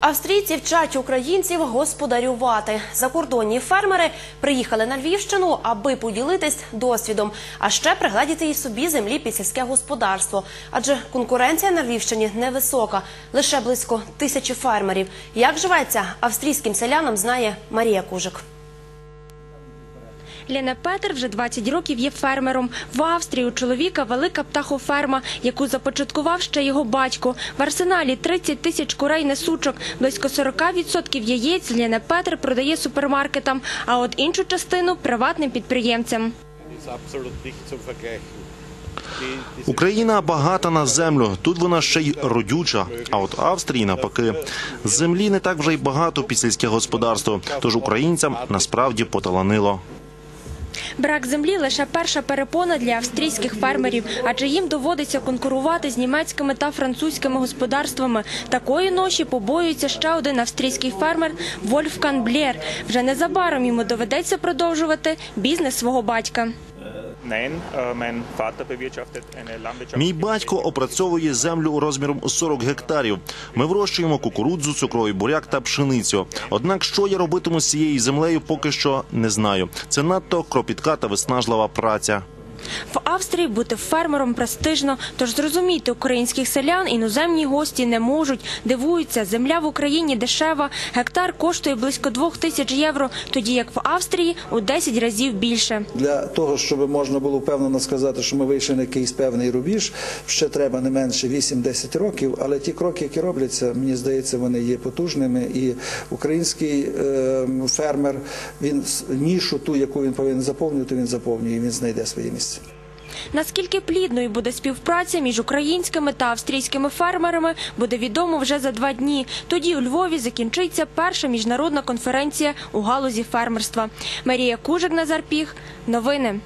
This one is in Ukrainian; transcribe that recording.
Австрійці вчать українців господарювати. Закордонні фермери приїхали на Львівщину, аби поділитись досвідом, а ще пригладіти і собі землі під сільське господарство. Адже конкуренція на Львівщині невисока, лише близько тисячі фермерів. Як живеться австрійським селянам, знає Марія Кужик. Лена Петер вже 20 років є фермером. В Австрії у чоловіка велика птахоферма, яку започаткував ще його батько. В арсеналі 30 тисяч курей несучок, близько 40% яєць Лена Петер продає супермаркетам, а от іншу частину приватним підприємцям. Україна багата на землю. Тут вона ще й родюча. А от Австрії навпаки землі не так вже й багато під сільське господарство. Тож українцям насправді поталанило. Брак землі лише перша перепона для австрійських фермерів, адже їм доводиться конкурувати з німецькими та французькими господарствами. Такої ноші побоюється ще один австрійський фермер Вольфкан Блєр. Вже незабаром йому доведеться продовжувати бізнес свого батька. Мій батько опрацьовує землю розміром 40 гектарів. Ми вирощуємо кукурудзу, цукровий буряк та пшеницю. Однак, що я робитиму з цією землею, поки що не знаю. Це надто кропітка та виснажлива праця. В Австрії бути фермером престижно, тож зрозуміти українських селян іноземні гості не можуть. Дивуються, земля в Україні дешева, гектар коштує близько двох тисяч євро, тоді як в Австрії у 10 разів більше. Для того, щоб можна було впевнено сказати, що ми вийшли на якийсь певний рубіж, ще треба не менше 8-10 років. Але ті кроки, які робляться, мені здається, вони є потужними. І український е, фермер він нішу ту, яку він повинен заповнювати, він заповнює, він знайде своє місце. Наскільки плідною буде співпраця між українськими та австрійськими фермерами, буде відомо вже за два дні. Тоді у Львові закінчиться перша міжнародна конференція у галузі фермерства. Марія Кужик, Назар Піх. Новини.